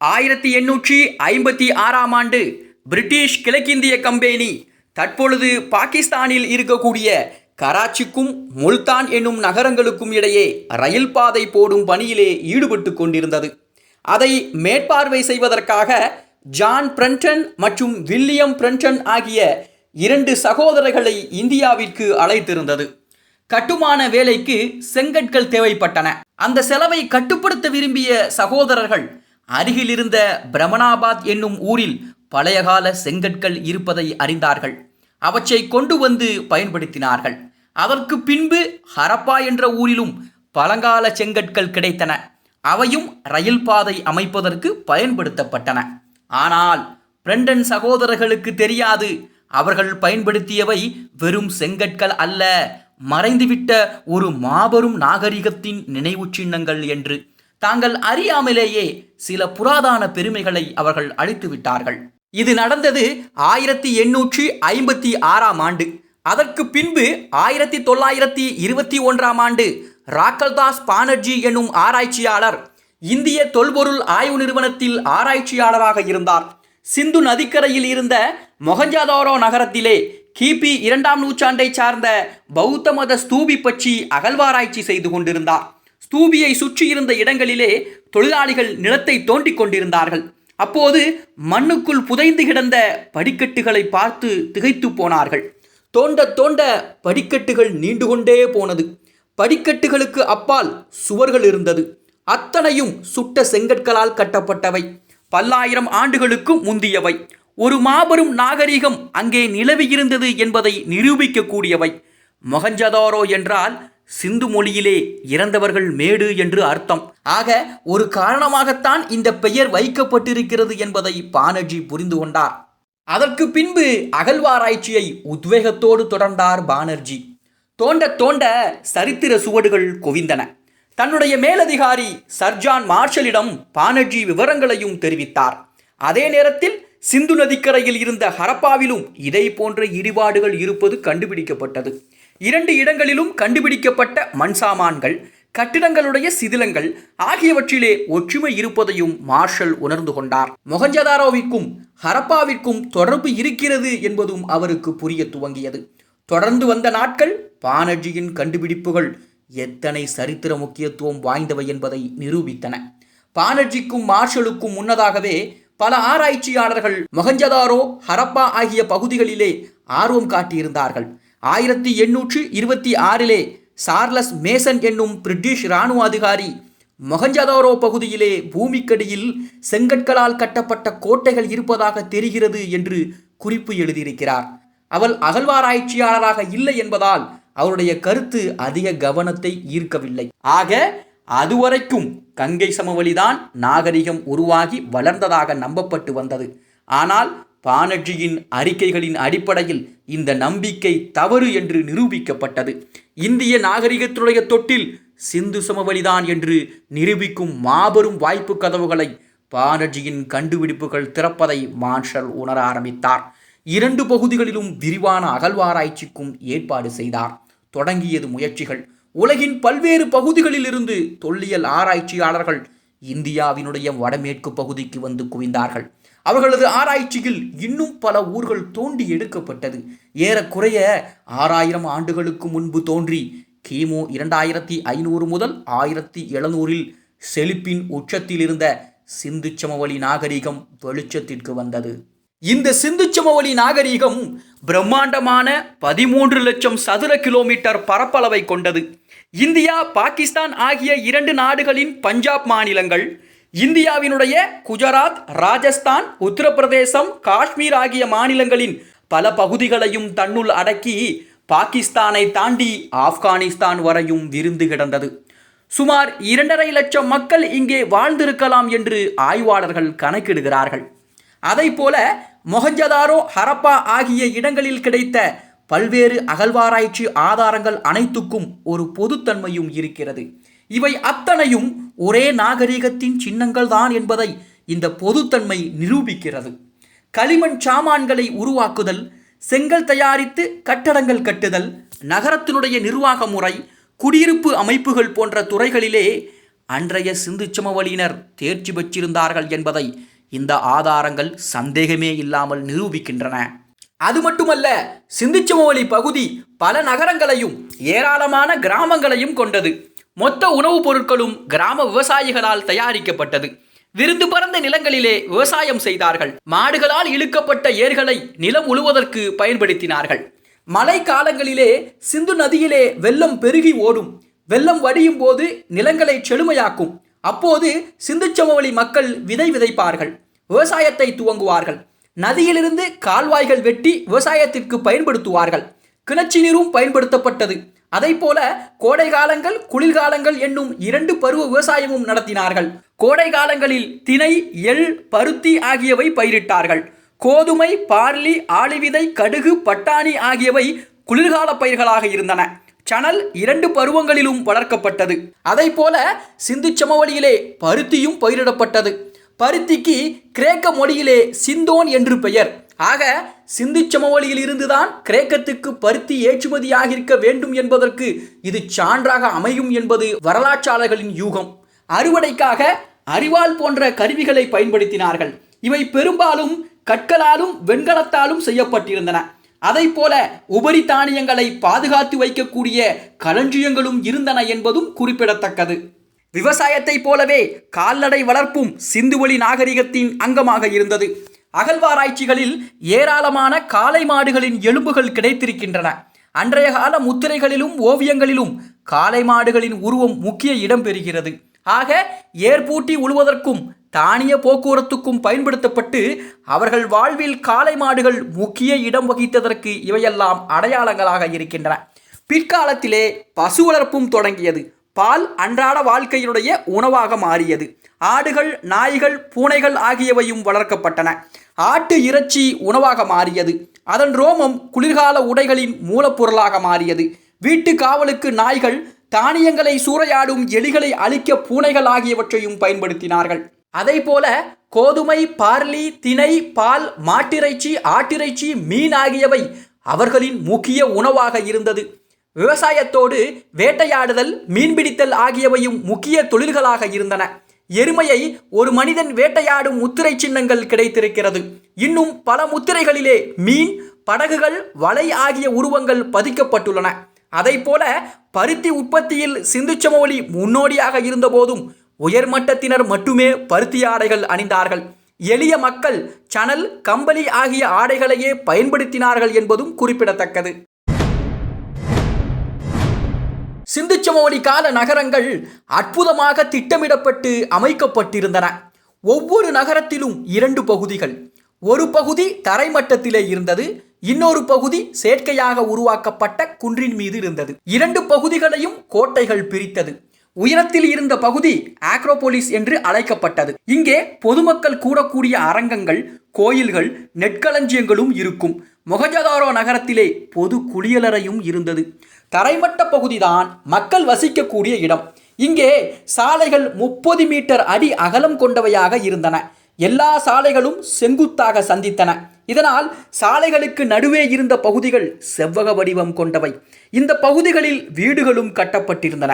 ஆயிரத்தி எண்ணூற்றி ஐம்பத்தி ஆறாம் ஆண்டு பிரிட்டிஷ் கிழக்கிந்திய கம்பெனி தற்பொழுது பாகிஸ்தானில் இருக்கக்கூடிய கராச்சிக்கும் முல்தான் என்னும் நகரங்களுக்கும் இடையே ரயில் பாதை போடும் பணியிலே ஈடுபட்டு கொண்டிருந்தது. அதை மேற்பார்வை செய்வதற்காக ஜான் பிரண்டன் மற்றும் வில்லியம் பிரண்டன் ஆகிய இரண்டு சகோதரர்களை இந்தியாவிற்கு அழைத்திருந்தது. கட்டுமான வேலைக்கு செங்கற்கள் தேவைப்பட்டன. அந்த செலவை கட்டுப்படுத்த விரும்பிய சகோதரர்கள் அருகிலிருந்த பிரமணாபாத் என்னும் ஊரில் பழையகால செங்கற்கள் இருப்பதை அறிந்தார்கள். அவற்றை கொண்டு வந்து பயன்படுத்தினார்கள். அதற்கு பின்பு ஹரப்பா என்ற ஊரிலும் பழங்கால செங்கற்கள் கிடைத்தன. அவையும் ரயில் பாதை அமைப்பதற்கு பயன்படுத்தப்பட்டன. ஆனால் பிரண்டன் சகோதரர்களுக்கு தெரியாது. அவர்கள் பயன்படுத்தியவை வெறும் செங்கற்கள் அல்ல மறைந்துவிட்ட ஒரு மாபெரும் நாகரிகத்தின் நினைவு சின்னங்கள் என்று. தாங்கள் அறியாமலேயே சில புராதான பெருமைகளை அவர்கள் அழித்து விட்டார்கள் இது நடந்தது ஆயிரத்தி எண்ணூற்றி ஐம்பத்தி ஆறாம் ஆண்டு. அதற்கு பின்பு ஆயிரத்தி தொள்ளாயிரத்தி இருபத்தி ஒன்றாம் ஆண்டு ராக்கல்தாஸ் பானர்ஜி என்னும் ஆராய்ச்சியாளர் இந்திய தொல்பொருள் ஆய்வு நிறுவனத்தில் ஆராய்ச்சியாளராக இருந்தார். சிந்து நதிக்கரையில் இருந்த மொஹஞ்சதாரோ நகரத்திலே கிபி இரண்டாம் நூற்றாண்டை சார்ந்த பௌத்த மத ஸ்தூபி பற்றி அகழ்வாராய்ச்சி செய்து கொண்டிருந்தார். ஸ்தூபியை சுற்றியிருந்த இடங்களிலே தொழிலாளிகள் நிலத்தை தோண்டிக் கொண்டிருந்தார்கள். அப்போது மண்ணுக்குள் புதைந்து கிடந்த படிக்கட்டுகளை பார்த்து திகைத்து போனார்கள். தோண்ட தோண்ட படிக்கட்டுகள் நீண்டு கொண்டே போனது. படிக்கட்டுகளுக்கு அப்பால் சுவர்கள் இருந்தது. அத்தனையும் சுட்ட செங்கற்களால் கட்டப்பட்டவை. பல்லாயிரம் ஆண்டுகளுக்கு முந்தியவை. ஒரு மாபெரும் நாகரிகம் அங்கே நிலவியிருந்தது என்பதை நிரூபிக்கக்கூடியவை. மொகஞ்சதாரோ என்றால் சிந்து மொழியிலே இறந்தவர்கள் மேடு என்று அர்த்தம். ஆக ஒரு காரணமாகத்தான் இந்த பெயர் வைக்கப்பட்டிருக்கிறது என்பதை பானர்ஜி புரிந்து கொண்டார். அதற்கு பின்பு அகழ்வாராய்ச்சியை உத்வேகத்தோடு தொடர்ந்தார் பானர்ஜி. தோண்ட தோண்ட சரித்திர சுவடுகள் குவிந்தன. தன்னுடைய மேலதிகாரி சர்ஜான் மார்ஷலிடம் பானர்ஜி விவரங்களையும் தெரிவித்தார். அதே நேரத்தில் சிந்து நதிக்கரையில் இருந்த ஹரப்பாவிலும் இதே போன்ற இடிபாடுகள் இருப்பது கண்டுபிடிக்கப்பட்டது. இரண்டு இடங்களிலும் கண்டுபிடிக்கப்பட்ட மண் சாமான்கள் கட்டிடங்களுடைய சிதிலங்கள் ஆகியவற்றிலே ஒற்றுமை இருப்பதையும் மார்ஷல் உணர்ந்து கொண்டார். மொகஞ்சதாரோவிற்கும் ஹரப்பாவிற்கும் தொடர்பு இருக்கிறது என்பதும் அவருக்கு புரிய துவங்கியது. தொடர்ந்து வந்த நாட்கள் பானர்ஜியின் கண்டுபிடிப்புகள் எத்தனை சரித்திர முக்கியத்துவம் வாய்ந்தவை என்பதை நிரூபித்தன. பானர்ஜிக்கும் மார்ஷலுக்கும் முன்னதாகவே பல ஆராய்ச்சியாளர்கள் மொகஞ்சதாரோ ஹரப்பா ஆகிய பகுதிகளிலே ஆர்வம் காட்டியிருந்தார்கள். ஆயிரத்தி எண்ணூற்று இருபத்தி ஆறிலே சார்லஸ் மேசன் என்னும் பிரிட்டிஷ் இராணுவ அதிகாரி மொகஞ்சதாரோ பகுதியிலே பூமிக்கடியில் செங்கற்களால் கட்டப்பட்ட கோட்டைகள் இருப்பதாக தெரிகிறது என்று குறிப்பு எழுதியிருக்கிறார். அவள் அகழ்வாராய்ச்சியாளராக இல்லை என்பதால் அவருடைய கருத்து அதிக கவனத்தை ஈர்க்கவில்லை. ஆக அதுவரைக்கும் கங்கை சமவெளிதான் நாகரிகம் உருவாகி வளர்ந்ததாக நம்பப்பட்டு வந்தது. ஆனால் பானர்ஜியின் அறிக்கைகளின் அடிப்படையில் இந்த நம்பிக்கை தவறு என்று நிரூபிக்கப்பட்டது. இந்திய நாகரிகத்துடைய தொட்டில் சிந்து சமவெளிதான் என்று நிரூபிக்கும் மாபெரும் வாய்ப்பு கதவுகளை பானர்ஜியின் கண்டுபிடிப்புகள் திறப்பதை மார்ஷல் உணர ஆரம்பித்தார். இரண்டு பகுதிகளிலும் விரிவான அகழ்வாராய்ச்சிக்கும் ஏற்பாடு செய்தார். தொடங்கியது முயற்சிகள். உலகின் பல்வேறு பகுதிகளிலிருந்து தொல்லியல் ஆராய்ச்சியாளர்கள் இந்தியாவினுடைய வடமேற்கு பகுதிக்கு வந்து குவிந்தார்கள். அவர்களது ஆராய்ச்சியில் இன்னும் பல ஊர்கள் தோண்டி எடுக்கப்பட்டது. ஏறக்குறைய ஆறாயிரம் ஆண்டுகளுக்கு முன்பு தோன்றி கிமு இரண்டாயிரத்தி ஐநூறு முதல் ஆயிரத்தி எழுநூறில் செழிப்பின் உச்சத்தில் இருந்த சிந்து சமவெளி நாகரிகம் வெளிச்சத்திற்கு வந்தது. இந்த சிந்து சமவெளி நாகரிகம் பிரம்மாண்டமான பதிமூன்று லட்சம் சதுர கிலோமீட்டர் பரப்பளவை கொண்டது. இந்தியா பாகிஸ்தான் ஆகிய இரண்டு நாடுகளின் பஞ்சாப் மாநிலங்கள் இந்தியாவினுடைய குஜராத் ராஜஸ்தான் உத்தரப்பிரதேசம் காஷ்மீர் ஆகிய மாநிலங்களின் பல பகுதிகளையும் தன்னுள் அடக்கி பாகிஸ்தானை தாண்டி ஆப்கானிஸ்தான் வரையும் விருந்து கிடந்தது. சுமார் இரண்டரை லட்சம் மக்கள் இங்கே வாழ்ந்திருக்கலாம் என்று ஆய்வாளர்கள் கணக்கிடுகிறார்கள். அதைப்போல மொஹஞ்சதாரோ ஹரப்பா ஆகிய இடங்களில் கிடைத்த பல்வேறு அகழ்வாராய்ச்சி ஆதாரங்கள் அனைத்துக்கும் ஒரு பொதுத்தன்மையும் இருக்கிறது. இவை அத்தனையும் ஒரே நாகரிகத்தின் சின்னங்கள் தான் என்பதை இந்த பொதுத்தன்மை நிரூபிக்கிறது. களிமண் சாமான்களை உருவாக்குதல் செங்கல் தயாரித்து கட்டடங்கள் கட்டுதல் நகரத்தினுடைய நிர்வாக முறை குடியிருப்பு அமைப்புகள் போன்ற துறைகளிலே அன்றைய சிந்து சமவெளியினர் தேர்ச்சி பெற்றிருந்தார்கள் என்பதை இந்த ஆதாரங்கள் சந்தேகமே இல்லாமல் நிரூபிக்கின்றன. அது மட்டுமல்ல சிந்துச்சமவெளி பகுதி பல நகரங்களையும் ஏராளமான கிராமங்களையும் கொண்டது. மொத்த உணவுப் பொருட்களும் கிராம விவசாயிகளால் தயாரிக்கப்பட்டது. விருந்து பறந்த நிலங்களிலே விவசாயம் செய்தார்கள். மாடுகளால் இழுக்கப்பட்ட ஏர்களை நிலம் உழுவதற்கு பயன்படுத்தினார்கள். மழை காலங்களிலே சிந்து நதியிலே வெள்ளம் பெருகி ஓடும். வெள்ளம் வடியும் போது நிலங்களை செழுமையாக்கும். அப்போது சிந்து சமவெளி மக்கள் விதை விதைப்பார்கள். விவசாயத்தை துவங்குவார்கள். நதியிலிருந்து கால்வாய்கள் வெட்டி விவசாயத்திற்கு பயன்படுத்துவார்கள். கிணற்று நீரும் பயன்படுத்தப்பட்டது. அதை போல கோடை காலங்கள் குளிர்காலங்கள் என்னும் இரண்டு பருவ விவசாயமும் நடத்தினார்கள். கோடை காலங்களில் திணை எள் பருத்தி ஆகியவை பயிரிட்டார்கள். கோதுமை பார்லி ஆளிவிதை கடுகு பட்டாணி ஆகியவை குளிர்கால பயிர்களாக இருந்தன. சணல் இரண்டு பருவங்களிலும் வளர்க்கப்பட்டது. அதை போல சிந்து சமவெளியிலே பருத்தியும் பயிரிடப்பட்டது. பருத்திக்கு கிரேக்க மொழியிலே சிந்தோன் என்று பெயர். ஆக சிந்து சமவெளியில் இருந்துதான் கிரேக்கத்துக்கு பருத்தி ஏற்றுமதியாகியிருக்க வேண்டும் என்பதற்கு இது சான்றாக அமையும் என்பது வரலாற்றாளர்களின் யூகம். அறுவடைக்காக அறிவால் போன்ற கருவிகளை பயன்படுத்தினார்கள். இவை பெரும்பாலும் கற்களாலும் வெண்கலத்தாலும் செய்யப்பட்டிருந்தன. அதை போல உபரி தானியங்களை பாதுகாத்து வைக்கக்கூடிய களஞ்சியங்களும் இருந்தன என்பதும் குறிப்பிடத்தக்கது. விவசாயத்தை போலவே கால்நடை வளர்ப்பும் சிந்துவெளி நாகரிகத்தின் அங்கமாக இருந்தது. அகழ்வாராய்ச்சிகளில் ஏராளமான காளை மாடுகளின் எலும்புகள் கிடைத்திருக்கின்றன. அன்றைய கால முத்திரைகளிலும் ஓவியங்களிலும் காளை மாடுகளின் உருவம் முக்கிய இடம் பெறுகிறது. ஆக ஏற்பூட்டி உழுவதற்கும் தானிய போக்குவரத்துக்கும் பயன்படுத்தப்பட்டு அவர்கள் வாழ்வில் காளை மாடுகள் முக்கிய இடம் வகித்ததற்கு இவையெல்லாம் அடையாளங்களாக இருக்கின்றன. பிற்காலத்திலே பசு வளர்ப்பும் தொடங்கியது. பால் அன்றாட வாழ்க்கையினுடைய உணவாக மாறியது. ஆடுகள் நாய்கள் பூனைகள் ஆகியவையும் வளர்க்கப்பட்டன. ஆட்டு இறைச்சி உணவாக மாறியது. அதன் ரோமம் குளிர்கால உடைகளின் மூலப்பொருளாக மாறியது. வீட்டு காவலுக்கு நாய்கள் தானியங்களை சூறையாடும் எலிகளை அழிக்க பூனைகள் ஆகியவற்றையும் பயன்படுத்தினார்கள். அதை போல கோதுமை பார்லி திணை பால் மாட்டிறைச்சி ஆட்டிறைச்சி மீன் ஆகியவை அவர்களின் முக்கிய உணவாக இருந்தது. விவசாயத்தோடு வேட்டையாடுதல் மீன்பிடித்தல் ஆகியவையும் முக்கிய தொழில்களாக இருந்தன. எருமையை ஒரு மனிதன் வேட்டையாடும் முத்திரை சின்னங்கள் கிடைத்திருக்கிறது. இன்னும் பல முத்திரைகளிலே மீன் படகுகள் வலை ஆகிய உருவங்கள் பதிக்கப்பட்டுள்ளன. அதை போல பருத்தி உற்பத்தியில் சிந்து சமவெளி முன்னோடியாக இருந்தபோதும் உயர்மட்டத்தினர் மட்டுமே பருத்தி ஆடைகள் அணிந்தார்கள். எளிய மக்கள் சணல் கம்பளி ஆகிய ஆடைகளையே பயன்படுத்தினார்கள் என்பதும் குறிப்பிடத்தக்கது. சிந்து கால நகரங்கள் அற்புதமாக திட்டமிடப்பட்டு அமைக்கப்பட்டிருந்தன. ஒவ்வொரு நகரத்திலும் இரண்டு பகுதிகள். ஒரு பகுதி தரைமட்டத்திலே இருந்தது இன்னொரு பகுதி செயற்கையாக உருவாக்கப்பட்ட குன்றின் மீது இருந்தது. இரண்டு பகுதிகளையும் கோட்டைகள் பிரித்தது. உயரத்தில் இருந்த பகுதி ஆக்ரோபோலிஸ் என்று அழைக்கப்பட்டது. இங்கே பொதுமக்கள் கூடக்கூடிய அரங்கங்கள் கோயில்கள் நெற்களஞ்சியங்களும் இருக்கும். மொகஜதாரோ நகரத்திலே பொது குளியலறையும் இருந்தது. தரைமட்ட பகுதிதான் மக்கள் வசிக்கக்கூடிய இடம். இங்கே சாலைகள் முப்பது மீட்டர் அடி அகலம் கொண்டவையாக இருந்தன. எல்லா சாலைகளும் செங்குத்தாக சந்தித்தன. இதனால் சாலைகளுக்கு நடுவே இருந்த பகுதிகள் செவ்வக வடிவம் கொண்டவை. இந்த பகுதிகளில் வீடுகளும் கட்டப்பட்டிருந்தன.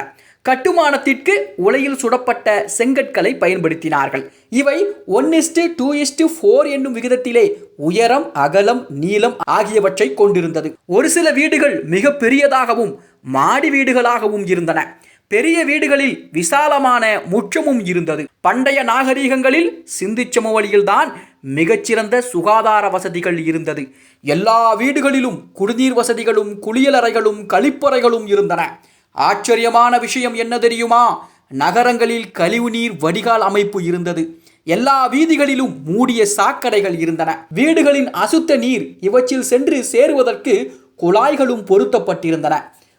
கட்டுமானத்திற்கு உலையில் சுடப்பட்ட செங்கற்களை பயன்படுத்தினார்கள். இவை one is to two is to four என்னும் விகிதத்திலே உயரம் அகலம் நீளம் ஆகியவற்றை கொண்டிருந்தது. ஒரு சில வீடுகள் மிக பெரியதாகவும் மாடி வீடுகளாகவும் இருந்தன. பெரிய வீடுகளில் விசாலமான முற்றமும் இருந்தது. பண்டைய நாகரீகங்களில் சிந்து சமவெளியில்தான் மிகச்சிறந்த சுகாதார வசதிகள் இருந்தது. எல்லா வீடுகளிலும் குடிநீர் வசதிகளும் குளியலறைகளும் கழிப்பறைகளும் இருந்தன. ஆச்சரியமான விஷயம் என்ன தெரியுமா? நகரங்களில் கழிவுநீர் வடிகால் அமைப்பு இருந்தது. எல்லா வீதிகளிலும் மூடிய சாக்கடைகள் இருந்தன. வீடுகளின் அசுத்த நீர் இவற்றில் சென்று சேருவதற்கு குழாய்களும் பொருத்தப்பட்டிருந்தன.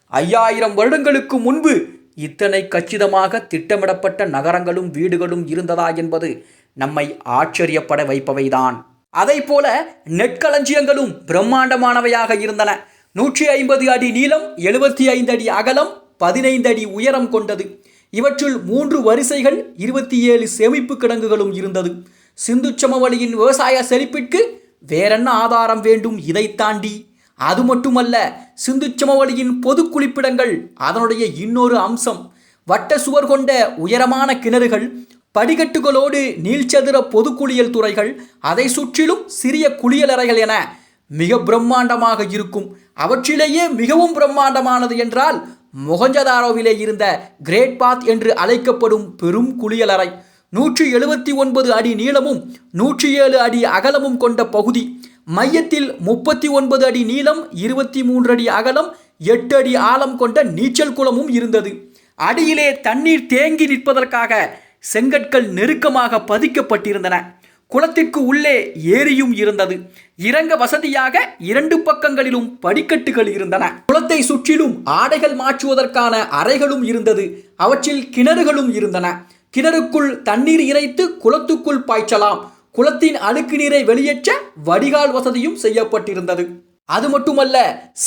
ஐயாயிரம் வருடங்களுக்கு முன்பு இத்தனை கச்சிதமாக திட்டமிடப்பட்ட நகரங்களும் வீடுகளும் இருந்ததா என்பது நம்மை ஆச்சரியப்பட வைப்பவைதான். அதை போல நெற்களஞ்சியங்களும் பிரம்மாண்டமானவையாக இருந்தன. நூற்றி ஐம்பது அடி நீளம் எழுபத்தி ஐந்து அடி அகலம் பதினைந்து அடி உயரம் கொண்டது. இவற்றில் மூன்று வரிசைகள் இருபத்தி ஏழு சேமிப்பு கிடங்குகளும் இருந்தது. சிந்து சமவெளியின் விவசாய செழிப்பிற்கு வேறென்ன ஆதாரம் வேண்டும் இதை தாண்டி? அது மட்டுமல்ல சிந்து சமவெளியின் பொது குளிப்பிடங்கள் அதனுடைய இன்னொரு அம்சம். வட்ட சுவர் கொண்ட உயரமான கிணறுகள் படிக்கட்டுகளோடு நீள்சதுர பொதுக்குளியல் துறைகள் அதை சுற்றிலும் சிறிய குளியலறைகள் என மிக பிரம்மாண்டமாக இருக்கும். அவற்றிலேயே மிகவும் பிரம்மாண்டமானது என்றால் முகஞ்சதாரோவிலே இருந்த கிரேட் பாத் என்று அழைக்கப்படும் பெரும் குளியலறை நூற்றி எழுபத்தி ஒன்பது அடி நீளமும் நூற்றி ஏழு அடி அகலமும் கொண்ட பகுதி. மையத்தில் முப்பத்தி ஒன்பது அடி நீளம் இருபத்தி மூன்று அடி அகலம் எட்டு அடி ஆழம் கொண்ட நீச்சல் குளமும் இருந்தது. அடியிலே தண்ணீர் தேங்கி நிற்பதற்காக செங்கற்கள் நெருக்கமாக பதிக்கப்பட்டிருந்தன. குளத்திற்கு உள்ளே ஏரியும் இருந்தது. இறங்க வசதியாக இரண்டு பக்கங்களிலும் படிக்கட்டுகள் இருந்தன. குளத்தை சுற்றிலும் ஆடைகள் மாற்றுவதற்கான அறைகளும் இருந்தது. அவற்றில் கிணறுகளும் இருந்தன. கிணறுக்குள் தண்ணீர் இறைத்து குளத்துக்குள் பாய்ச்சலாம். குளத்தின் அழுக்கு நீரை வெளியேற்ற வடிகால் வசதியும் செய்யப்பட்டிருந்தது. அது மட்டுமல்ல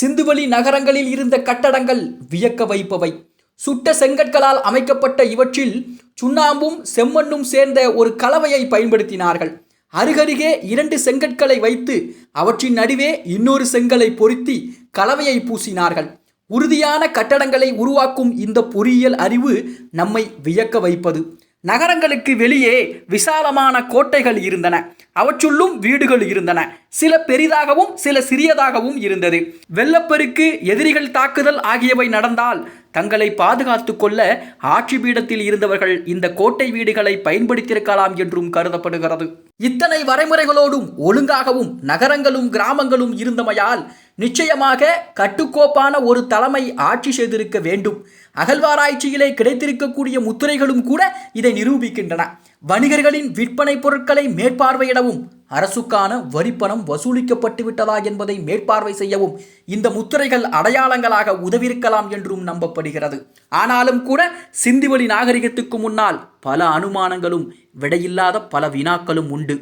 சிந்துவெளி நகரங்களில் இருந்த கட்டடங்கள் வியக்க வைப்பவை. சுட்ட செங்கற்களால் அமைக்கப்பட்ட இவற்றில் சுண்ணாம்பும் செம்மண்ணும் சேர்ந்த ஒரு கலவையை பயன்படுத்தினார்கள். அருகருகே இரண்டு செங்கற்களை வைத்து அவற்றின் நடுவே இன்னொரு செங்கலை பொருத்தி கலவையை பூசினார்கள். உறுதியான கட்டடங்களை உருவாக்கும் இந்த பொறியியல் அறிவு நம்மை வியக்க வைப்பது. நகரங்களுக்கு வெளியே விசாலமான கோட்டைகள் இருந்தன. அவற்றுள்ளும் வீடுகள் இருந்தன. சில பெரிதாகவும் சில சிறியதாகவும் இருந்தது. வெள்ளப்பெருக்கு எதிரிகள் தாக்குதல் ஆகியவை நடந்தால் தங்களை பாதுகாத்து கொள்ள ஆட்சி பீடத்தில் இருந்தவர்கள் இந்த கோட்டை வீடுகளை பயன்படுத்தியிருக்கலாம் என்றும் கருதப்படுகிறது. இத்தனை வரைமுறைகளோடும் ஒழுங்காகவும் நகரங்களும் கிராமங்களும் இருந்தமையால் நிச்சயமாக கட்டுக்கோப்பான ஒரு தலைமை ஆட்சி செய்திருக்க வேண்டும். அகழ்வாராய்ச்சியிலே கிடைத்திருக்கக்கூடிய முத்திரைகளும் கூட இதை நிரூபிக்கின்றன. வணிகர்களின் விற்பனை பொருட்களை மேற்பார்வையிடவும் அரசுக்கான வரிப்பணம் வசூலிக்கப்பட்டு விட்டதா என்பதை மேற்பார்வை செய்யவும் இந்த முத்திரைகள் அடையாளங்களாக உதவியிருக்கலாம் என்றும் நம்பப்படுகிறது. ஆனாலும் கூட சிந்துவெளி நாகரிகத்துக்கு முன்னால் பல அனுமானங்களும் விடையில்லாத பல வினாக்களும் உண்டு.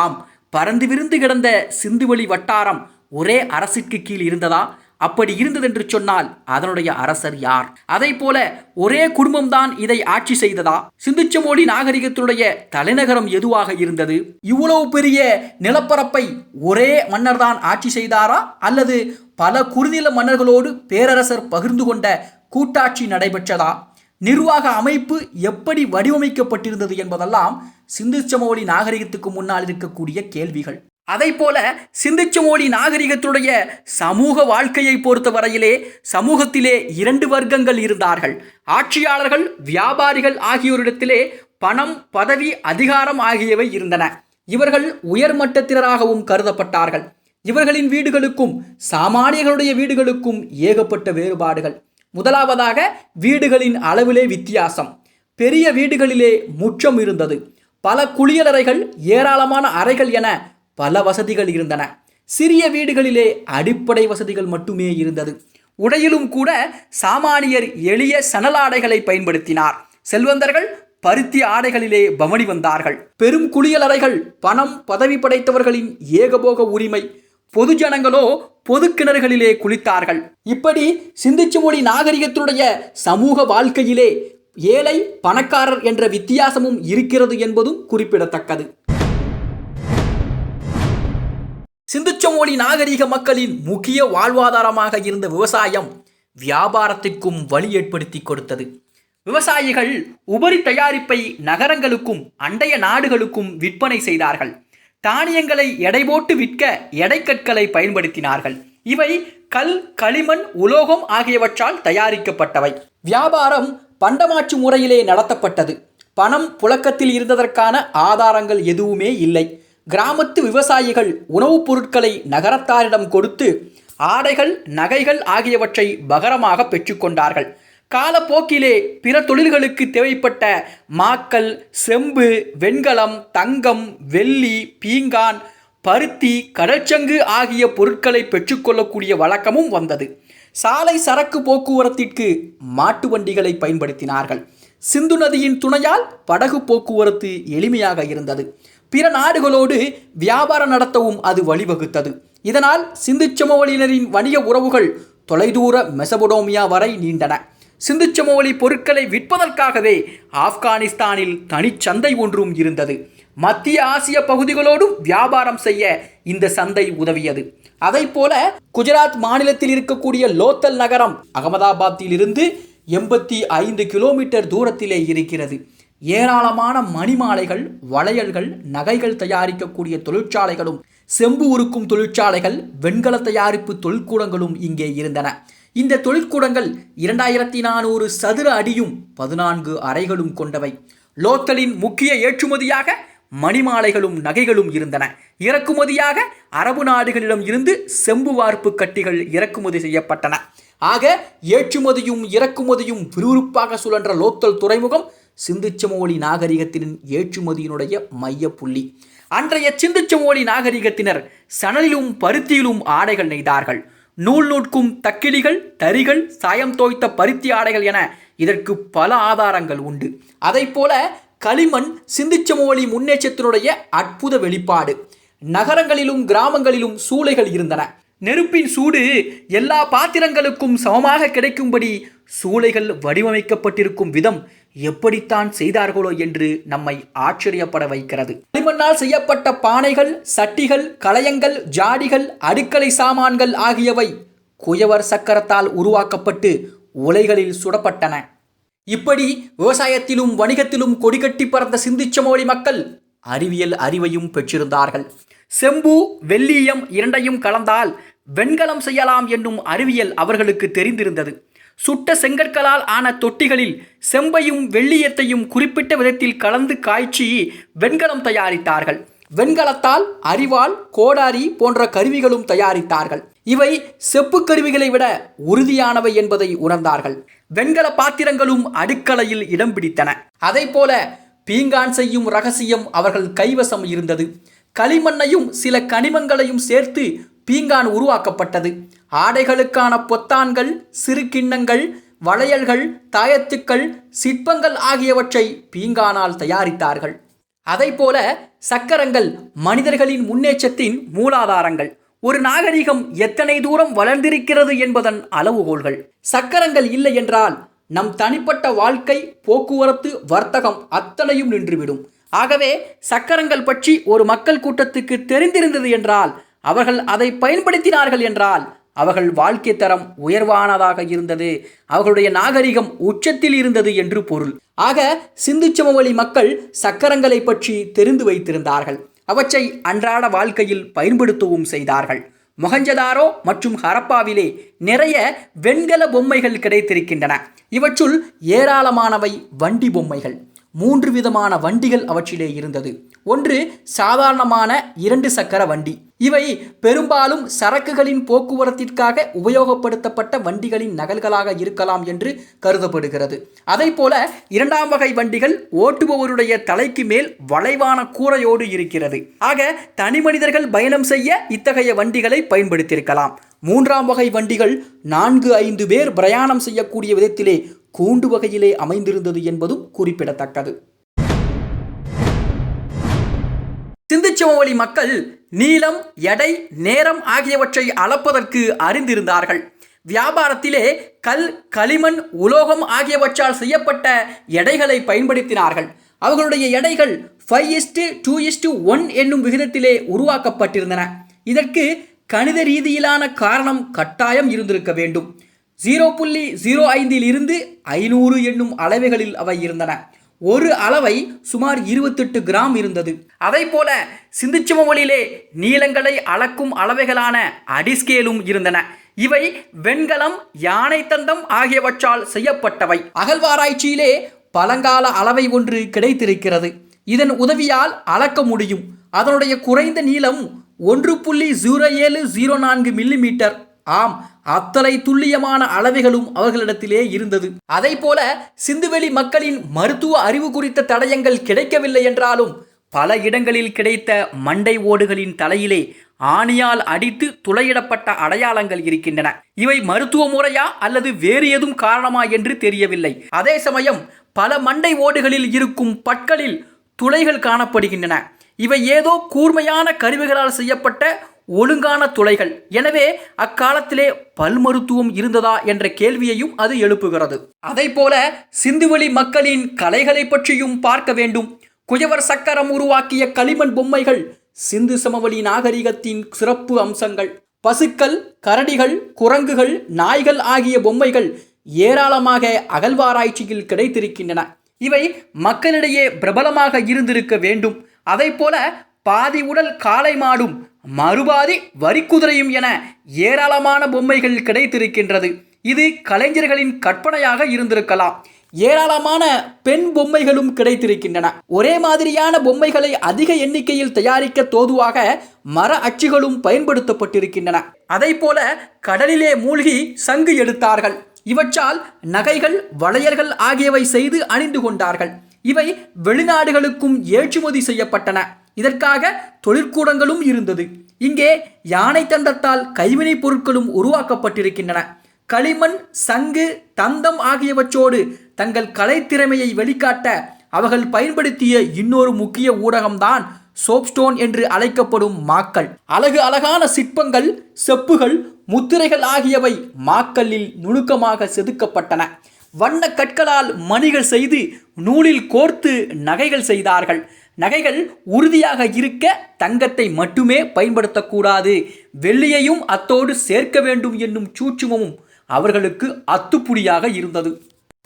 ஆம் பறந்து விருந்து கிடந்த சிந்துவெளி வட்டாரம் ஒரே அரசிற்கு கீழ் இருந்ததா? அப்படி இருந்ததென்று சொன்னால் அதனுடைய அரசர் யார்? அதை போல ஒரே குடும்பம்தான் இதை ஆட்சி செய்ததா? சிந்துச்சமோடி நாகரிகத்தினுடைய தலைநகரம் எதுவாக இருந்தது? இவ்வளவு பெரிய நிலப்பரப்பை ஒரே மன்னர் தான் ஆட்சி செய்தாரா? அல்லது பல குறுநில மன்னர்களோடு பேரரசர் பகிர்ந்து கொண்ட கூட்டாட்சி நடைபெற்றதா? நிர்வாக அமைப்பு எப்படி வடிவமைக்கப்பட்டிருந்தது என்பதெல்லாம் சிந்துச்சமோடி நாகரிகத்துக்கு முன்னால் இருக்கக்கூடிய கேள்விகள். அதை போல சிந்துச்சமோடி நாகரிகத்துடைய சமூக வாழ்க்கையை பொறுத்தவரையிலே சமூகத்திலே இரண்டு வர்க்கங்கள் இருந்தார்கள். ஆட்சியாளர்கள் வியாபாரிகள் ஆகியோரிடத்திலே பணம் பதவி அதிகாரம் ஆகியவை இருந்தன. இவர்கள் உயர்மட்டத்தினராகவும் கருதப்பட்டார்கள். இவர்களின் வீடுகளுக்கும் சாமானியர்களுடைய வீடுகளுக்கும் ஏகப்பட்ட வேறுபாடுகள். முதலாவதாக வீடுகளின் அளவிலே வித்தியாசம். பெரிய வீடுகளிலே முற்றம் இருந்தது. பல குளியலறைகள் ஏராளமான அறைகள் என பல வசதிகள் இருந்தன. சிறிய வீடுகளிலே அடிப்படை வசதிகள் மட்டுமே இருந்தது. உடையிலும் கூட சாமானியர் எளிய சணலாடைகளை பயன்படுத்தினார். செல்வந்தர்கள் பருத்தி ஆடைகளிலே பவனி வந்தார்கள். பெரும் குளியலறைகள் பணம் பதவி படைத்தவர்களின் ஏகபோக உரிமை பொதுஜனங்களோ பொது கிணறுகளிலே குளித்தார்கள். இப்படி சிந்திச்சுமொழி நாகரிகத்தினுடைய சமூக வாழ்க்கையிலே ஏழை பணக்காரர் என்ற வித்தியாசமும் இருக்கிறது என்பதும் குறிப்பிடத்தக்கது. சிந்துச்சமோடி நாகரிக மக்களின் முக்கிய வாழ்வாதாரமாக இருந்த விவசாயம் வியாபாரத்திற்கும் வழி ஏற்படுத்தி கொடுத்தது. விவசாயிகள் உபரி தயாரிப்பை நகரங்களுக்கும் அண்டைய நாடுகளுக்கும் விற்பனை செய்தார்கள். தானியங்களை எடை போட்டு விற்க எடைக்கற்களை பயன்படுத்தினார்கள். இவை கல் களிமண் உலோகம் ஆகியவற்றால் தயாரிக்கப்பட்டவை. வியாபாரம் பண்டமாற்று முறையிலே நடத்தப்பட்டது. பணம் புழக்கத்தில் இருந்ததற்கான ஆதாரங்கள் எதுவுமே இல்லை. கிராமத்து விவசாயிகள் உணவுப் பொருட்களை நகரத்தாரிடம் கொடுத்து ஆடைகள் நகைகள் ஆகியவற்றை பகரமாக பெற்றுக்கொண்டார்கள் காலப்போக்கிலே பிற தொழில்களுக்கு தேவைப்பட்ட மாக்கல் செம்பு வெண்கலம் தங்கம் வெள்ளி பீங்கான் பருத்தி கடற்சங்கு ஆகிய பொருட்களை பெற்றுக்கொள்ளக்கூடிய வழக்கமும் வந்தது. சாலை சரக்கு போக்குவரத்திற்கு மாட்டு வண்டிகளை பயன்படுத்தினார்கள். சிந்து நதியின் துணையால் படகு போக்குவரத்து எளிமையாக இருந்தது. பிற நாடுகளோடு வியாபாரம் நடத்தவும் அது வழிவகுத்தது. இதனால் சிந்து சமவெளியினரின் வணிக உறவுகள் தொலைதூர மெசபடோமியா வரை நீண்டன. சிந்து சமவெளி பொருட்களை விற்பதற்காகவே ஆப்கானிஸ்தானில் தனிச்சந்தை ஒன்றும் இருந்தது. மத்திய ஆசிய பகுதிகளோடும் வியாபாரம் செய்ய இந்த சந்தை உதவியது. அதை போல குஜராத் மாநிலத்தில் இருக்கக்கூடிய லோத்தல் நகரம் அகமதாபாத்தில் இருந்து எண்பத்தி ஐந்து கிலோமீட்டர் தூரத்திலே இருக்கிறது. ஏராளமான மணிமாலைகள் வளையல்கள் நகைகள் தயாரிக்கக்கூடிய தொழிற்சாலைகளும் செம்பு உருக்கும் தொழிற்சாலைகள் வெண்கல தயாரிப்பு தொழிற்கூடங்களும் இங்கே இருந்தன. இந்த தொழிற்கூடங்கள் இரண்டாயிரத்தி நானூறு சதுர அடியும் பதினான்கு அறைகளும் கொண்டவை. லோத்தலின் முக்கிய ஏற்றுமதியாக மணிமாலைகளும் நகைகளும் இருந்தன. இறக்குமதியாக அரபு நாடுகளிடம் இருந்து செம்பு வார்ப்பு கட்டிகள் இறக்குமதி செய்யப்பட்டன. ஆக ஏற்றுமதியும் இறக்குமதியும் விறுவிறுப்பாக சுழன்ற லோத்தல் துறைமுகம் சிந்துச்சமோலி நாகரிகத்தின் ஏற்றுமதியினுடைய மையப்புள்ளி. அன்றைய சிந்துச்சமோலி நாகரிகத்தினர் சணலிலும் பருத்தியிலும் ஆடைகள் நெய்தார்கள். நூல் நூற்கும் தக்கிலிகள் தறிகள் சாயம் தோய்த்த பருத்தி ஆடைகள் என இதற்கு பல ஆதாரங்கள் உண்டு. அதைப்போல களிமண் சிந்திச்சமோலி முன்னேற்றத்தினுடைய அற்புத வெளிப்பாடு. நகரங்களிலும் கிராமங்களிலும் சூளைகள் இருந்தன. நெருப்பின் சூடு எல்லா பாத்திரங்களுக்கும் சமமாக கிடைக்கும்படி சூளைகள் வடிவமைக்கப்பட்டிருக்கும் விதம் எப்படித்தான் செய்தார்களோ என்று நம்மை ஆச்சரியப்பட வைக்கிறது. களிமண்ணால் செய்யப்பட்ட பானைகள் சட்டிகள் களையங்கள் ஜாடிகள் அடுக்களை சாமான்கள் ஆகியவை குயவர் சக்கரத்தால் உருவாக்கப்பட்டு உலைகளில் சுடப்பட்டன. இப்படி விவசாயத்திலும் வணிகத்திலும் கொடிகட்டி பறந்த சிந்திச்சமோழி மக்கள் அறிவியல் அறிவையும் பெற்றிருந்தார்கள். செம்பு வெள்ளீயம் இரண்டையும் கலந்தால் வெண்கலம் செய்யலாம் என்னும் அறிவியல் அவர்களுக்கு தெரிந்திருந்தது. சுட்ட செங்கற்களால் ஆன தொட்டிகளில் செம்பையும் வெள்ளியத்தையும் குறிப்பிட்ட விதத்தில் கலந்து காய்ச்சி வெண்கலம் தயாரித்தார்கள். வெண்கலத்தால் அரிவாள் கோடாரி போன்ற கருவிகளும் தயாரித்தார்கள். இவை செப்பு கருவிகளை விட உறுதியானவை என்பதை உணர்ந்தார்கள். வெண்கல பாத்திரங்களும் அடுக்கலையில் இடம் பிடித்தன. அதைப்போல பீங்கான் செய்யும் ரகசியம் அவர்கள் கைவசம் இருந்தது. களிமண்ணையும் சில கனிமங்களையும் சேர்த்து பீங்கான் உருவாக்கப்பட்டது. ஆடைகளுக்கான பொத்தான்கள் சிறு கிண்ணங்கள் வளையல்கள் தாயத்துக்கள் சிற்பங்கள் ஆகியவற்றை பீங்கானால் தயாரித்தார்கள். அதைப்போல சக்கரங்கள் மனிதர்களின் முன்னேற்றத்தின் மூலாதாரங்கள். ஒரு நாகரிகம் எத்தனை தூரம் வளர்ந்திருக்கிறது என்பதன் அளவுகோல்கள். சக்கரங்கள் இல்லை என்றால் நம் தனிப்பட்ட வாழ்க்கை போக்குவரத்து வர்த்தகம் அத்தனையும் நின்றுவிடும். ஆகவே சக்கரங்கள் பற்றி ஒரு மக்கள் கூட்டத்துக்கு தெரிந்திருந்தது என்றால் அவர்கள் அதை பயன்படுத்தினார்கள் என்றால் அவர்கள் வாழ்க்கை தரம் உயர்வானதாக இருந்தது. அவர்களுடைய நாகரிகம் உச்சத்தில் இருந்தது என்று பொருள். ஆக சிந்து சமவெளி மக்கள் சக்கரங்களை பற்றி தெரிந்து வைத்திருந்தார்கள். அவற்றை அன்றாட வாழ்க்கையில் பயன்படுத்தவும் செய்தார்கள். மொஹஞ்சதாரோ மற்றும் ஹரப்பாவிலே நிறைய வெண்கல பொம்மைகள் கிடைத்திருக்கின்றன. இவற்றுள் ஏராளமானவை வண்டி பொம்மைகள். மூன்று விதமான வண்டிகள் அவற்றிலே இருந்தது. ஒன்று சாதாரணமான இரண்டு சக்கர வண்டி. இவை பெரும்பாலும் சரக்குகளின் போக்குவரத்திற்காக உபயோகப்படுத்தப்பட்ட வண்டிகளின் நகல்களாக இருக்கலாம் என்று கருதப்படுகிறது. அதை போல இரண்டாம் வகை வண்டிகள் ஓட்டுபவருடைய தலைக்கு மேல் வளைவான கூரையோடு இருக்கிறது. ஆக தனி மனிதர்கள் பயணம் செய்ய இத்தகைய வண்டிகளை பயன்படுத்தியிருக்கலாம். மூன்றாம் வகை வண்டிகள் நான்கு ஐந்து பேர் பிரயாணம் செய்யக்கூடிய விதத்திலே கூண்டு வகையிலே அமைந்திருந்தது என்பதும் குறிப்பிடத்தக்கது. சிந்துச்சமவெளி மக்கள் நீளம் எடை நேரம் ஆகியவற்றை அளப்பதற்கு அறிந்திருந்தார்கள். வியாபாரத்திலே கல் களிமண் உலோகம் ஆகியவற்றால் செய்யப்பட்ட எடைகளை பயன்படுத்தினார்கள். அவர்களுடைய எடைகள் five is to two is to one என்னும் விகிதத்திலே உருவாக்கப்பட்டிருந்தன. இதற்கு கணித ரீதியிலான காரணம் கட்டாயம் இருந்திருக்க வேண்டும். ஜீரோ புள்ளி ஜீரோ ஐந்தில் இருந்து ஐநூறு என்னும் அளவைகளில் அவை இருந்தன. ஒரு அளவை சுமார் இருபத்தெட்டு கிராம் இருந்தது. அதை போல சிந்துச்சமவெளியிலே நீளங்களை அளக்கும் அளவைகளான அடிஸ்கேலும் இருந்தன. இவை வெண்கலம் யானை தந்தம் ஆகியவற்றால் செய்யப்பட்டவை. அகழ்வாராய்ச்சியிலே பழங்கால அளவை ஒன்று கிடைத்திருக்கிறது. இதன் உதவியால் அளக்க முடியும். அதனுடைய குறைந்த நீளம் ஒன்று புள்ளி ஜீரோ ஏழு ஜீரோ நான்கு மில்லிமீட்டர். ஆம் அத்தனை துல்லியமான அளவைகளும் அவர்களிடத்திலே இருந்தது. அதை போல சிந்துவெளி மக்களின் மருத்துவ அறிவு குறித்த தடயங்கள் கிடைக்கவில்லை என்றாலும் பல இடங்களில் கிடைத்த மண்டை ஓடுகளின் தலையிலே ஆணியால் அடித்து துளையிடப்பட்ட அடையாளங்கள் இருக்கின்றன. இவை மருத்துவ முறையா அல்லது வேறு எதுவும் காரணமா என்று தெரியவில்லை. அதே சமயம் பல மண்டை ஓடுகளில் இருக்கும் பற்களில் துளைகள் காணப்படுகின்றன. இவை ஏதோ கூர்மையான கருவிகளால் செய்யப்பட்ட ஒழுங்கான துளைகள். எனவே அக்காலத்திலே பல் மருத்துவம் இருந்ததா என்ற கேள்வியையும் அது எழுப்புகிறது. அதை போல சிந்துவெளி மக்களின் கலைகளை பற்றியும் பார்க்க வேண்டும். குயவர் சக்கரம் உருவாக்கிய களிமண் பொம்மைகள் சிந்து சமவெளி நாகரிகத்தின் சிறப்பு அம்சங்கள். பசுக்கள் கரடிகள் குரங்குகள் நாய்கள் ஆகிய பொம்மைகள் ஏராளமாக அகழ்வாராய்ச்சியில் கிடைத்திருக்கின்றன. இவை மக்களிடையே பிரபலமாக இருந்திருக்க வேண்டும். அதைப்போல பாதி உடல் காளை மாடும் மறுபாதி வரிக்குதிரையும் என ஏராளமான பொம்மைகள் கிடைத்திருக்கின்றது. இது கலைஞர்களின் கற்பனையாக இருந்திருக்கலாம். ஏராளமான பெண் பொம்மைகளும் கிடைத்திருக்கின்றன. ஒரே மாதிரியான பொம்மைகளை அதிக எண்ணிக்கையில் தயாரிக்க தோதுவாக மர அச்சுகளும் பயன்படுத்தப்பட்டிருக்கின்றன. அதைப்போல கடலிலே மூழ்கி சங்கு எடுத்தார்கள். இவற்றால் நகைகள் வளையர்கள் ஆகியவை செய்து அணிந்து கொண்டார்கள். இவை வெளிநாடுகளுக்கும் ஏற்றுமதி செய்யப்பட்டன. இதற்காக தொழிற்கூடங்களும் இருந்தது. இங்கே யானை தந்தத்தால் கைவினைப் பொருட்களும் உருவாக்கப்பட்டிருக்கின்றன. களிமண் சங்கு தந்தம் ஆகியவற்றோடு தங்கள் கலைத்திறமையை வெளிக்காட்ட அவர்கள் பயன்படுத்திய இன்னொரு முக்கிய ஊடகம்தான் சோப்ஸ்டோன் என்று அழைக்கப்படும் மாக்கள். அழகு அழகான சிற்பங்கள் செப்புகள் முத்திரைகள் ஆகியவை மாக்கல்லில் நுணுக்கமாக செதுக்கப்பட்டன. வண்ண கற்களால் மணிகள் செய்து நூலில் கோர்த்து நகைகள் செய்தார்கள். நகைகள் உறுதியாக இருக்க தங்கத்தை மட்டுமே பயன்படுத்தக்கூடாது. வெள்ளியையும் அத்தோடு சேர்க்க வேண்டும் என்னும் சூட்சுமமும் அவர்களுக்கு அத்துப்புடியாக இருந்தது.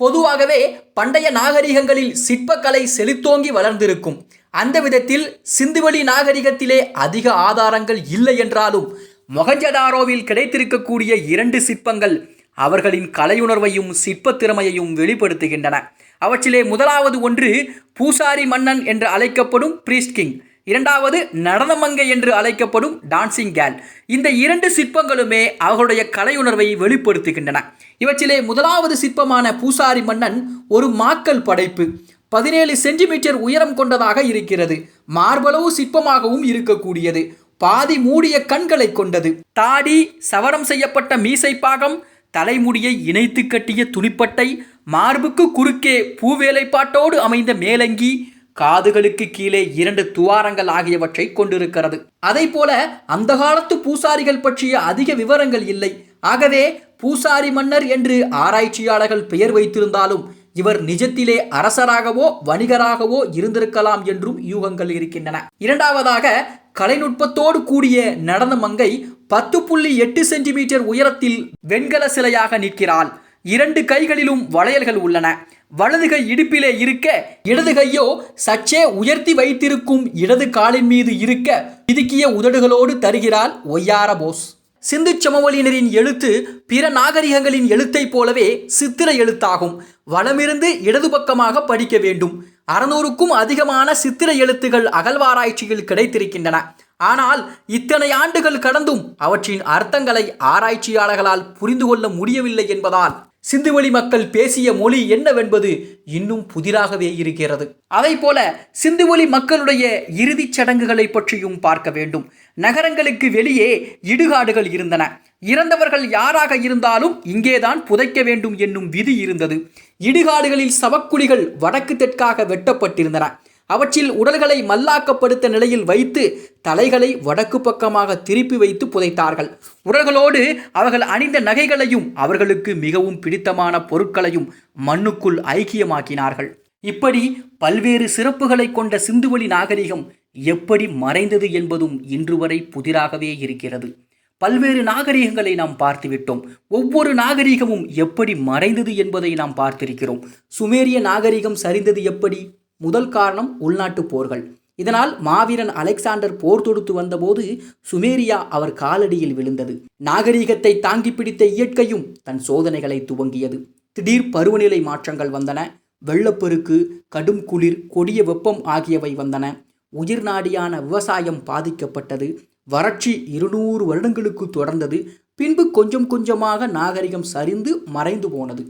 பொதுவாகவே பண்டைய நாகரிகங்களில் சிற்பக்கலை செழித்தோங்கி வளர்ந்திருக்கும். அந்த விதத்தில் சிந்துவெளி நாகரிகத்திலே அதிக ஆதாரங்கள் இல்லை என்றாலும் மொகஞ்சதாரோவில் கிடைத்திருக்கக்கூடிய இரண்டு சிற்பங்கள் அவர்களின் கலையுணர்வையும் சிற்பத்திறமையையும் வெளிப்படுத்துகின்றன. அவற்றிலே முதலாவது ஒன்று பூசாரி மன்னன் என்று அழைக்கப்படும் பிரீஸ்ட் கிங் இரண்டாவது நடனமங்கை என்று அழைக்கப்படும் டான்சிங் கேல் இந்த இரண்டு சிற்பங்களுமே அவர்களுடைய கலையுணர்வை வெளிப்படுத்துகின்றன. இவற்றிலே முதலாவது சிற்பமான பூசாரி மன்னன் ஒரு மாக்கல் படைப்பு. பதினேழு சென்டிமீட்டர் உயரம் கொண்டதாக இருக்கிறது. மார்பளவு சிற்பமாகவும் இருக்கக்கூடியது. பாதி மூடிய கண்களை கொண்டது. தாடி சவரம் செய்யப்பட்ட மீசை பாகம் தலைமுடியை இணைத்து கட்டிய துணிப்பட்டை மார்புக்கு குறுக்கே பூவேலைப்பாட்டோடு அமைந்த மேலங்கி காதுகளுக்கு கீழே இரண்டு துவாரங்கள் ஆகியவற்றை கொண்டிருக்கிறது. அதை போல அந்த காலத்து பூசாரிகள் பற்றிய அதிக விவரங்கள் இல்லை. ஆகவே பூசாரி மன்னர் என்று ஆராய்ச்சியாளர்கள் பெயர் வைத்திருந்தாலும் இவர் நிஜத்திலே அரசராகவோ வணிகராகவோ இருந்திருக்கலாம் என்றும் யூகங்கள் இருக்கின்றன. இரண்டாவதாக கலைநுட்பத்தோடு கூடிய நடன மங்கை பத்து புள்ளி எட்டு சென்டிமீட்டர் உயரத்தில் வெண்கல சிலையாக நிற்கிறாள். இரண்டு கைகளிலும் வளையல்கள் உள்ளன. வலது கை இடுப்பிலே இருக்க இடது கையோ சற்றே உயர்த்தி வைத்திருக்கும் இடது காலின் மீது இருக்க பிதுக்கிய உதடுகளோடு தருகிறாள் ஒய்யார போஸ். சிந்து சமவெளியினரின் எழுத்து பிற நாகரிகங்களின் எழுத்தைப் போலவே சித்திர எழுத்தாகும். வலமிருந்து இடது பக்கமாக படிக்க வேண்டும். அறுநூறுக்கும் அதிகமான சித்திர எழுத்துகள் அகழ்வாராய்ச்சியில் கிடைத்திருக்கின்றன. ஆனால் இத்தனை ஆண்டுகள் கடந்தும் அவற்றின் அர்த்தங்களை ஆராய்ச்சியாளர்களால் புரிந்து கொள்ள முடியவில்லை என்பதால் சிந்துவெளி மக்கள் பேசிய மொழி என்னவென்பது இன்னும் புதிராகவே இருக்கிறது. அதை போல சிந்துவெளி மக்களுடைய இறுதிச் சடங்குகளை பற்றியும் பார்க்க வேண்டும். நகரங்களுக்கு வெளியே இடுகாடுகள் இருந்தன. இறந்தவர்கள் யாராக இருந்தாலும் இங்கேதான் புதைக்க வேண்டும் என்னும் விதி இருந்தது. இடுகாடுகளில் சவக்குழிகள் வடக்கு தெற்காக வெட்டப்பட்டிருந்தன. அவற்றில் உடல்களை மல்லாக்கப்படுத்த நிலையில் வைத்து தலைகளை வடக்கு பக்கமாக திருப்பி வைத்து புதைத்தார்கள். உடல்களோடு அவர்கள் அணிந்த நகைகளையும் அவர்களுக்கு மிகவும் பிடித்தமான பொருட்களையும் மண்ணுக்குள் ஐக்கியமாக்கினார்கள். இப்படி பல்வேறு சிறப்புகளை கொண்ட சிந்துவெளி நாகரிகம் எப்படி மறைந்தது என்பதும் இன்று வரை புதிராகவே இருக்கிறது. பல்வேறு நாகரிகங்களை நாம் பார்த்துவிட்டோம். ஒவ்வொரு நாகரிகமும் எப்படி மறைந்தது என்பதை நாம் பார்த்திருக்கிறோம். சுமேரிய நாகரிகம் சரிந்தது எப்படி? முதல் காரணம் உள்நாட்டு போர்கள். இதனால் மாவீரன் அலெக்சாண்டர் போர் தொடுத்து வந்தபோது சுமேரியா அவர் காலடியில் விழுந்தது. நாகரிகத்தை தாங்கி பிடித்த இயற்கையும் தன் சோதனைகளை துவங்கியது. திடீர் பருவநிலை மாற்றங்கள் வந்தன. வெள்ளப்பெருக்கு கடும் குளிர் கொடிய வெப்பம் ஆகியவை வந்தன. உயிர் நாடியான விவசாயம் பாதிக்கப்பட்டது. வறட்சி இருநூறு வருடங்களுக்கு தொடர்ந்தது. பின்பு கொஞ்சம் கொஞ்சமாக நாகரிகம் சரிந்து மறைந்து போனது.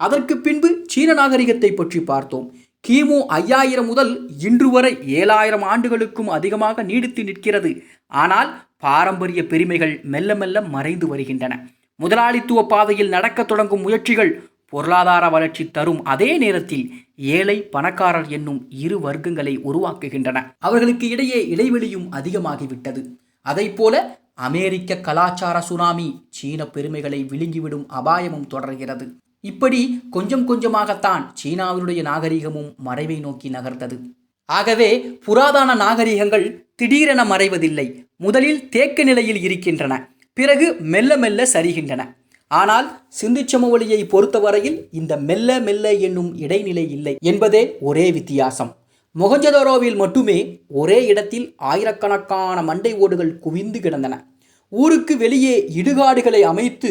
அதற்கு பின்பு சீன நாகரிகத்தை பற்றி பார்த்தோம். கிமு ஐயாயிரம் முதல் இன்று வரை ஏழாயிரம் ஆண்டுகளுக்கும் அதிகமாக நீடித்து நிற்கிறது. ஆனால் பாரம்பரிய பெருமைகள் மெல்ல மெல்ல மறைந்து வருகின்றன. முதலாளித்துவ பாதையில் நடக்கத் தொடங்கும் முயற்சிகள் பொருளாதார வளர்ச்சி தரும் அதே நேரத்தில் ஏழை பணக்காரர் என்னும் இரு வர்க்கங்களை உருவாக்குகின்றன. அவர்களுக்கு இடையே இடைவெளியும் அதிகமாகிவிட்டது. அதைப்போல அமெரிக்க கலாச்சார சுனாமி சீன பெருமைகளை விழுங்கிவிடும் அபாயமும் தொடர்கிறது. இப்படி கொஞ்சம் கொஞ்சமாகத்தான் சீனாவினுடைய நாகரிகமும் மறைவை நோக்கி நகர்ந்தது. ஆகவே புராதன நாகரிகங்கள் திடீரென மறைவதில்லை. முதலில் தேக்க நிலையில் இருக்கின்றன. பிறகு மெல்ல மெல்ல சரிகின்றன. ஆனால் சிந்து சமவெளியை பொறுத்தவரையில் இந்த மெல்ல மெல்ல என்னும் இடைநிலை இல்லை என்பதே ஒரே வித்தியாசம். மொகஞ்சதோரோவில் மட்டுமே ஒரே இடத்தில் ஆயிரக்கணக்கான மண்டை ஓடுகள் குவிந்து கிடந்தன. ஊருக்கு வெளியே இடுகாடுகளை அமைத்து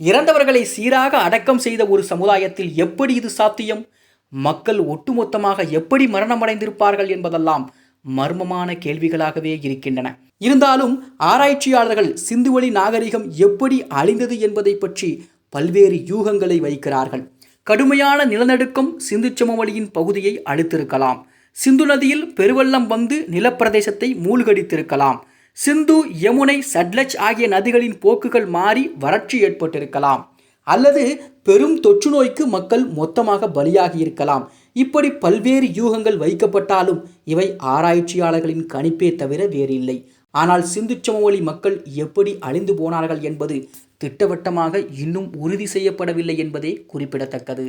இறந்தவர்களை சீராக அடக்கம் செய்த ஒரு சமுதாயத்தில் எப்படி இது சாத்தியம்? மக்கள் ஒட்டுமொத்தமாக எப்படி மரணமடைந்திருப்பார்கள் என்பதெல்லாம் மர்மமான கேள்விகளாகவே இருக்கின்றன. இருந்தாலும் ஆராய்ச்சியாளர்கள் சிந்துவெளி நாகரிகம் எப்படி அழிந்தது என்பதை பற்றி பல்வேறு யூகங்களை வைக்கிறார்கள். கடுமையான நிலநடுக்கம் சிந்து சமவெளியின் பகுதியை அழுத்திருக்கலாம். சிந்து நதியில் பெருவெள்ளம் வந்து நிலப்பிரதேசத்தை மூழ்கடித்திருக்கலாம். சிந்து யமுனை சட்லஜ் ஆகிய நதிகளின் போக்குகள் மாறி வறட்சி ஏற்பட்டிருக்கலாம். அல்லது பெரும் தொற்று நோய்க்கு மக்கள் மொத்தமாக பலியாகி இருக்கலாம். இப்படி பல்வேறு யூகங்கள் வைக்கப்பட்டாலும் இவை ஆராய்ச்சியாளர்களின் கணிப்பே தவிர வேறில்லை. ஆனால் சிந்து சமவெளி மக்கள் எப்படி அழிந்து போனார்கள் என்பது திட்டவட்டமாக இன்னும் உறுதி செய்யப்படவில்லை என்பதே குறிப்பிடத்தக்கது.